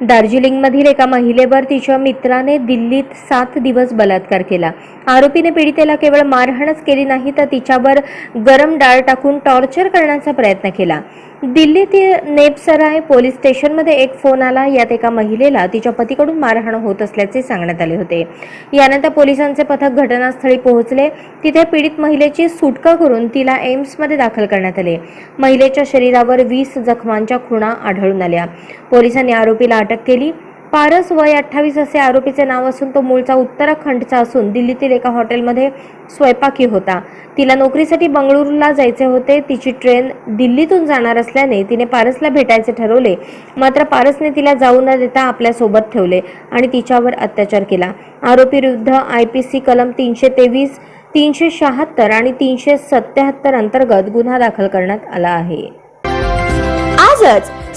दार्जिलिंगमधील एका महिलेवर तिच्या मित्राने दिल्लीत सात दिवस बलात्कार केला. आरोपीने पीडितेला केवळ मारहाणच केली नाही तर तिच्यावर गरम डाळ टाकून टॉर्चर करण्याचा प्रयत्न केला. दिल्लीतील नेपसराय पोलीस स्टेशनमध्ये एक फोन आला. यात एका महिलेला तिच्या पतीकडून मारहाण होत असल्याचे सांगण्यात आले होते. यानंतर पोलिसांचे पथक घटनास्थळी पोहोचले. तिथे पीडित महिलेची सुटका करून तिला एम्समध्ये दाखल करण्यात आले. महिलेच्या शरीरावर वीस जखमांच्या खुणा आढळून आल्या. पोलिसांनी आरोपीला अटक केली. पारस वय अठ्ठावीस असे आरोपीचे नाव असून तो मूळचा उत्तराखंडचा असून दिल्लीतील एका हॉटेलमध्ये स्वयंपाकी होता. तिला नोकरीसाठी बंगळुरूला जायचे होते. तिची ट्रेन दिल्लीतून जाणार असल्याने तिने पारसला भेटायचे ठरवले. मात्र पारसने तिला जाऊ न देता आपल्यासोबत ठेवले आणि तिच्यावर अत्याचार केला. आरोपी विरुद्ध आय पी सी कलम तीनशे तेवीस तीनशे शहात्तर आणि तीनशे सत्याहत्तर अंतर्गत गुन्हा दाखल करण्यात आला आहे. आजच